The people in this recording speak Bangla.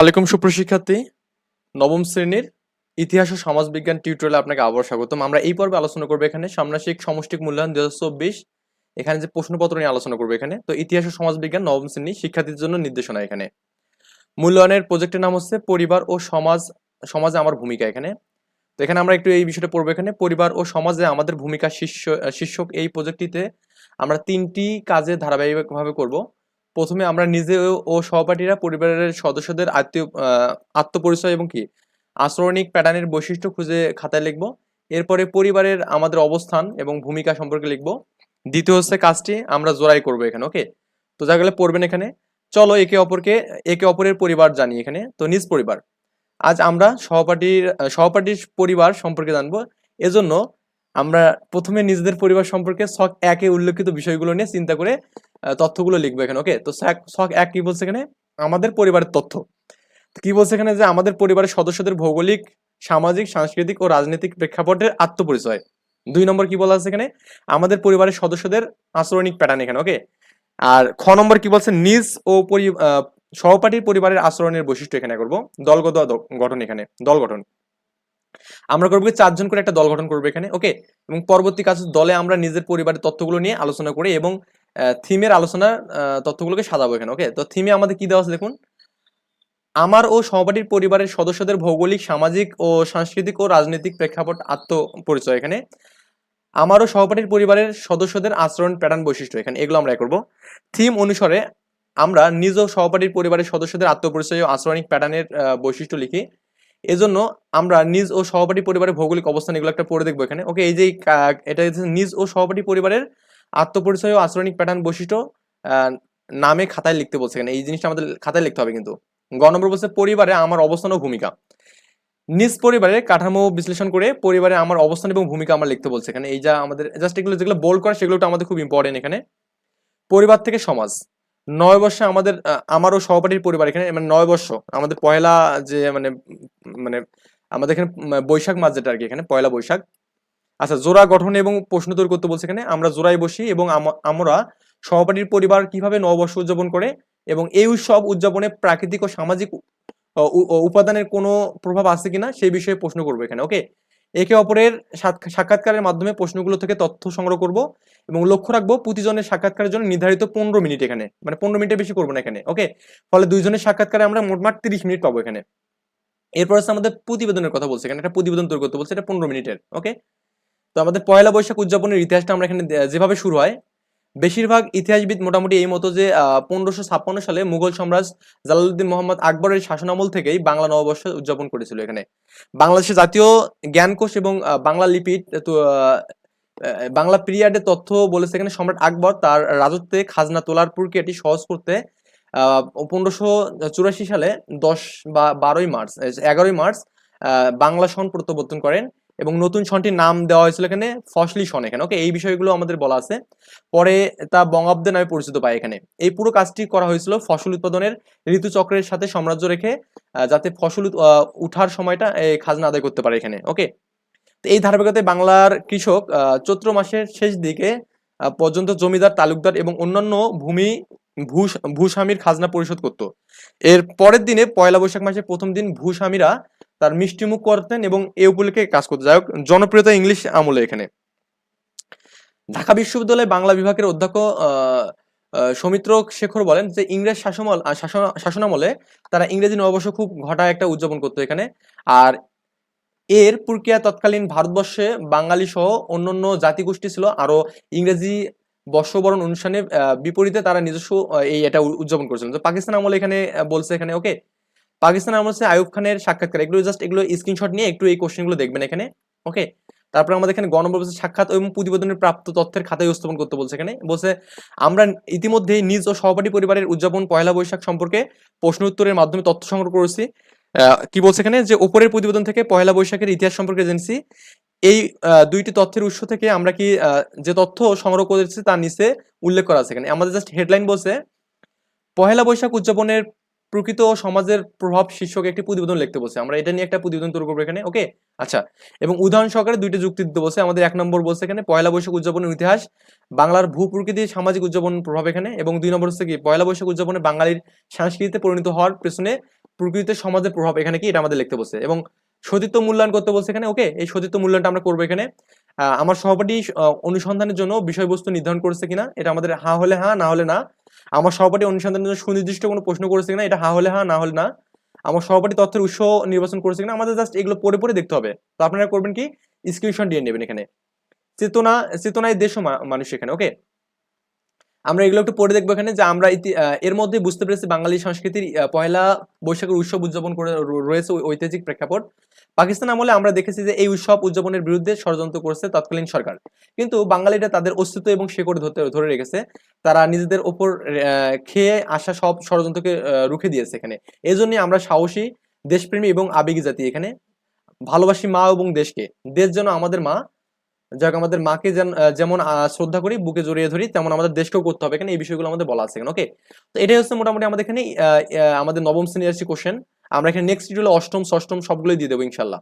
আলাইকুম সুপ্রশিক্ষার্থী নবম শ্রেণির ইতিহাস ও সমাজবিজ্ঞান টিউটোরিয়ালে আপনাকে আবার স্বাগতম। আমরা এই পর্বে আলোচনা করব এখানে সামনাসিক সমষ্টিক মূল্যায়ন দুই এখানে যে প্রশ্নপত্র নিয়ে আলোচনা করব এখানে। তো ইতিহাস ও সমাজবিজ্ঞান নবম শ্রেণি শিক্ষার্থীদের জন্য নির্দেশনা এখানে। মূল্যায়নের প্রজেক্টের নাম হচ্ছে পরিবার ও সমাজ, সমাজে আমার ভূমিকা এখানে। তো এখানে আমরা একটু এই বিষয়টা পড়ব এখানে। পরিবার ও সমাজে আমাদের ভূমিকা শীর্ষ, শীর্ষক এই প্রজেক্টটিতে আমরা তিনটি কাজে ধারাবাহিকভাবে করব। প্রথমে আমরা নিজে ও- সহপাঠীরা পরিবারের সদস্যদের আত্মীয় আত্মপরিচয় এবং কি আচরণিক প্যাটার্নের বৈশিষ্ট্য খুঁজে খাতায় লিখব। এরপরে পরিবারের আমাদের অবস্থান এবং ভূমিকা সম্পর্কে লিখব। দ্বিতীয় হচ্ছে কাজটি আমরা জোড়াই করব এখানে, ওকে? তো যা গেলে পড়বেন এখানে। চলো একে অপরকে, একে অপরের পরিবার জানি এখানে, তো নিজ পরিবার। আজ আমরা সহপাঠীর সহপাঠীর পরিবার সম্পর্কে জানব। এজন্য আমরা প্রথমে নিজেদের পরিবার সম্পর্কে শখ একে উল্লেখিত বিষয়গুলো নিয়ে চিন্তা করে তথ্যগুলো লিখব এখানে ওকে তো শখ- এক কি বলছে এখানে? আমাদের পরিবারের তথ্য। কি বলছে এখানে যে আমাদের পরিবারের সদস্যদের ভৌগোলিক, সামাজিক, সাংস্কৃতিক ও রাজনৈতিক প্রেক্ষাপটের আত্মপরিচয়। দুই নম্বর কি বলা আছে এখানে? আমাদের পরিবারের সদস্যদের আচরণিক প্যাটার্ন এখানে ওকে আর খ নম্বর কি বলছে? নিজ ও সহপাঠীর পরিবারের আচরণের বৈশিষ্ট্য এখানে করব। দলগত গঠন এখানে, দল গঠন। আমরা করব চারজন করে একটা দল গঠন করব এখানে ওকে এবং পরবর্তী কাজ দলে আমরা নিজের পরিবারের তথ্যগুলো নিয়ে আলোচনা করি এবং থিমের আলোচনার তথ্যগুলোকে সাজাবো এখানে ওকে তো থিমে আমাদের কি দেওয়া আছে দেখুন? আমার ও সহপাঠীর পরিবারের সদস্যদের ভৌগোলিক, সামাজিক ও সাংস্কৃতিক ও রাজনৈতিক প্রেক্ষাপট আত্মপরিচয় এখানে। আমার ও সহপাঠীর পরিবারের সদস্যদের আচরণ প্যাটার্ন বৈশিষ্ট্য এখানে, এগুলো আমরা করব। থিম অনুসারে আমরা নিজ ও সহপাঠীর পরিবারের সদস্যদের আত্মপরিচয় ও আচরণিক প্যাটার্নের বৈশিষ্ট্য লিখি। এজন্য আমরা নিজ ও সহপাঠী পরিবারের ভৌগোলিক অবস্থান এগুলো একটা পড়ে দেখব এখানে। ওকে এই যে এটা নিজ ও সহপাঠী পরিবারের আত্মপরিচয় ও আচরণিক প্যাটার্ন বৈশিষ্ট্য নামে খাতায় লিখতে বলছে এখানে। এই জিনিসটা আমাদের খাতায় লিখতে হবে কিন্তু। গ নম্বর বলছে, পরিবারে আমার অবস্থান ও ভূমিকা। নিজ পরিবারের কাঠামো বিশ্লেষণ করে পরিবারে আমার অবস্থান এবং ভূমিকা আমার লিখতে বলছে এখানে। এই যা আমাদের জাস্ট এগুলো যেগুলো বোল্ড করা, সেগুলো আমাদের খুব ইম্পর্টেন্ট এখানে। পরিবার থেকে সমাজ। নয় বর্ষে আমাদের আমারও সহপাঠীর পরিবার এখানে মানে নয় বর্ষ, আমাদের পয়লা যে মানে মানে আমাদের এখানে বৈশাখ মাস যেটা আর কি এখানে, পয়লা বৈশাখ। আচ্ছা জোড়া গঠন এবং প্রশ্ন তৈরি করতে বলছে এখানে, আমরা জোড়ায় বসি এবং আমরা সহপাঠীর পরিবার কীভাবে নববর্ষ উদযাপন করে এবং এই উৎসব উদযাপনে প্রাকৃতিক ও সামাজিক উপাদানের কোনো প্রভাব আছে কিনা, সেই বিষয়ে প্রশ্ন করব এখানে ওকে একে অপরের সাক্ষা- সাক্ষাৎকারের মাধ্যমে প্রশ্নগুলো থেকে তথ্য সংগ্রহ করব এবং লক্ষ্য রাখব প্রতিজনের সাক্ষাৎকারের জন্য নির্ধারিত পনেরো মিনিট এখানে। মানে পনেরো মিনিটের বেশি করব না এখানে, ওকে? ফলে দুইজনের সাক্ষাৎকারে আমরা মোটমাট তিরিশ মিনিট পাবো এখানে। এরপর হচ্ছে আমাদের প্রতিবেদনের কথা বলছে এখানে, একটা প্রতিবেদন তৈরি করতে বলছে, এটা পনেরো মিনিটের, ওকে? তো আমাদের পয়লা বৈশাখ উদযাপনের ইতিহাসটা আমরা এখানে যেভাবে শুরু হয় বেশিরভাগ ইতিহাসবিদ মোটামুটি এই মতো যে পনেরোশো ছাপ্পান্ন সালে মুঘল সম্রাট জালালউদ্দিন মোহাম্মদ আকবরের শাসনামল থেকেই বাংলা নববর্ষ উদযাপন করেছিল এখানে। বাংলাদেশের জাতীয় জ্ঞানকোষ এবং বাংলা লিপি তো আহ, আহ, বাংলা পিরিয়ডের তথ্য বলেছে এখানে সম্রাট আকবর তার রাজত্বে খাজনা তোলার প্রক্রিয়াটি সহজ করতে পনেরোশো চুরাশি সালে দশ বা বারোই মার্চ এগারোই মার্চ বাংলা সন প্রত্যাবর্তন করেন। এবং নতুন সনটির নাম দেওয়া হয়েছিল এখানে ফসলি সন এখানে। ওকে এই বিষয়গুলো আমাদের বলা আছে। পরে তা বঙ্গাব্দে নামে পরিচিত পায় এখানে। এই পুরো কাজটি করা হয়েছিল ফসল উৎপাদনের ঋতুচক্রের সাথে সাম্রাজ্য রেখে যাতে ফসল উঠার সময়টা খাজনা আদায় করতে পারে এখানে। ওকে তো এই ধারাবাহিকতায় বাংলার কৃষক চৈত্র মাসের শেষ দিকে পর্যন্ত জমিদার, তালুকদার এবং অন্যান্য ভূমি ভূস্বামীর খাজনা পরিশোধ করত। এর পরের দিনে পয়লা বৈশাখ মাসের প্রথম দিন ভূস্বামীরা তার মিষ্টিমুখ করতেন এবং এ উপলক্ষে কাজ করতে যাই হোক জনপ্রিয়তা ইংলিশ আমলে এখানে। ঢাকা বিশ্ববিদ্যালয়ে বাংলা বিভাগের অধ্যক্ষ সৌমিত্র শেখর বলেন যে ইংরেজ শাসমল আহ, শাসন- শাসনামলে তারা ইংরেজি নববর্ষ খুব ঘটা একটা উদযাপন করতো এখানে। আর এর প্রক্রিয়া তৎকালীন ভারতবর্ষে বাঙালি সহ অন্যান্য জাতিগোষ্ঠী ছিল। আরও ইংরেজি বর্ষবরণ অনুষ্ঠানে বিপরীতে তারা নিজস্ব এই এটা উদযাপন করেছিলেন তো পাকিস্তান আমলে এখানে বলছে এখানে ওকে পাকিস্তান আমলে হচ্ছে আয়ুব খানের সাক্ষাৎকার। এগুলো জাস্ট এগুলো স্ক্রিনশট নিয়ে একটু এই কোশ্চেনগুলো দেখবেন এখানে ওকে তারপরে আমাদের এখানে গণম্বর বলছে সাক্ষাৎ এবং প্রতিবেদনের প্রাপ্ত তথ্যের খাতায় উপস্থাপন করতে বলছে এখানে। বলছে, আমরা ইতিমধ্যে নিজ ও সহপাঠী পরিবারের উদযাপন পয়লা বৈশাখ সম্পর্কে প্রশ্ন উত্তরের মাধ্যমে তথ্য সংগ্রহ করেছি। কি বলছে এখানে? যে উপরের প্রতিবেদন থেকে পয়লা বৈশাখের ইতিহাস সম্পর্কে জেনেছি। এই দুইটি তথ্যের উৎস থেকে আমরা কি যে তথ্য সংগ্রহ করেছি তার নিচে উল্লেখ করা আছে এখানে। আমাদের জাস্ট হেডলাইন বলছে পহেলা বৈশাখ উদযাপনের প্রকৃত সমাজের প্রভাব শীর্ষক একটি প্রতিবেদন লিখতে বলছে। আমরা এটা নিয়ে একটা প্রতিবেদন তৈরি করব এখানে ওকে আচ্ছা এবং উদাহরণ সহকারে দুইটা যুক্তি দিতে বলছে। আমাদের এক নম্বর বলছে এখানে, পয়লা বৈশাখ উদযাপনের ইতিহাস, বাংলার ভূ প্রকৃতি সামাজিক উদযাপন প্রভাব এখানে, এবং দুই নম্বর হচ্ছে কি, পয়লা বৈশাখ উদযাপনে বাঙালির সংস্কৃতিতে পরিণত হওয়ার পেছনে প্রকৃতিতে সমাজের প্রভাব এখানে কি, এটা আমাদের লিখতে বলছে। এবং সতীত্ব মূল্যায়ন করতে বলছে এখানে ওকে এই সতীত্ব মূল্যায়নটা আমরা করব এখানে। আমার সহপাঠী অনুসন্ধানের জন্য বিষয়বস্তু নির্ধারণ করেছে কিনা, এটা আমাদের হা হলে হা, না হলে না। আমার সহপাঠী অনুসন্ধানের জন্য সুনির্দিষ্ট কোনো প্রশ্ন করেছে কিনা, এটা হা হলে হা, না হলে না। আমার সহপাঠী তথ্যের উৎস নির্বাচন করেছে কিনা, আমাদের জাস্ট এগুলো পড়ে পড়ে দেখতে হবে। তো আপনারা করবেন কি? স্ক্রিনশট দিয়ে নেবেন এখানে। চেতনা, চেতনায় দেশ মানুষ এখানে ওকে আমরা এগুলো একটু পড়ে দেখব এখানে যে আমরা এর মধ্যে বুঝতে পেরেছি বাঙালি সংস্কৃতির পয়লা বৈশাখের উৎসব উদযাপন করে রয়েছে ঐতিহাসিক প্রেক্ষাপট। পাকিস্তান আমলে আমরা দেখেছি যে এই উৎসব উদযাপনের বিরুদ্ধে ষড়যন্ত্র করেছে তৎকালীন সরকার। কিন্তু বাঙালিরা তাদের অস্তিত্ব এবং শেকড় ধরতে ধরে রেখেছে। তারা নিজেদের ওপর খেয়ে আসা সব ষড়যন্ত্রকে রুখে দিয়েছে এখানে। এই জন্যই আমরা সাহসী, দেশপ্রেমী এবং আবেগী জাতি এখানে। ভালোবাসি মা এবং দেশকে। দেশ যেন আমাদের মা যাক, আমাদের মাকে যেমন শ্রদ্ধা করি, বুকে জড়িয়ে ধরি, তেমন আমাদের দেশকেও করতে হবে। এখানে এই বিষয়গুলো আমাদের বলা আছে ওকে তো এটাই হচ্ছে মোটামুটি আমাদের এখানে আমাদের নবম শ্রেণির কোশ্চেন আমরা এখানে নেক্সট ভিডিও অষ্টম, ষষ্ঠম সবগুলোই দিয়ে দেবো ইনশাল্লাহ